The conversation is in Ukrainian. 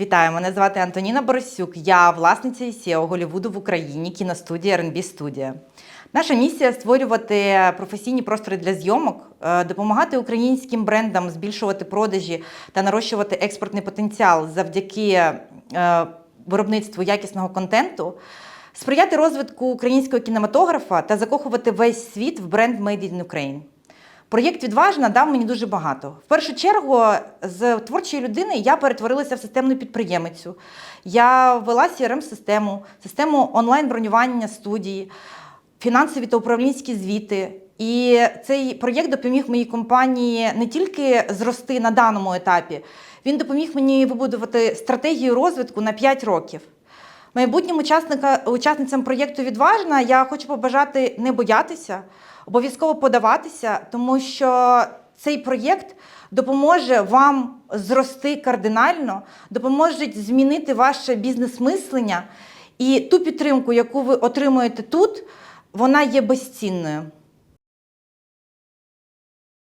Вітаю, мене звати Антоніна Борисюк. Я власниця і SEO Голівуду в Україні, кіностудія R&B студія. Наша місія створювати професійні простори для зйомок, е, допомагати українським брендам збільшувати продажі та нарощувати експортний потенціал завдяки е, виробництву якісного контенту, сприяти розвитку українського кінематографа та закохувати весь світ в бренд Made in Ukraine. Проєкт Відважна дав мені дуже багато. В першу чергу, з творчої людини я перетворилася в системну підприємицю. Я ввела crm систему систему онлайн-бронювання студії, фінансові та управлінські звіти. І цей проєкт допоміг моїй компанії не тільки зрости на даному етапі, він допоміг мені вибудувати стратегію розвитку на 5 років. Майбутнім учасницям проєкту Відважна я хочу побажати не боятися, обов'язково подаватися, тому що цей проєкт допоможе вам зрости кардинально, допоможе змінити ваше бізнес-мислення. І ту підтримку, яку ви отримуєте тут, вона є безцінною.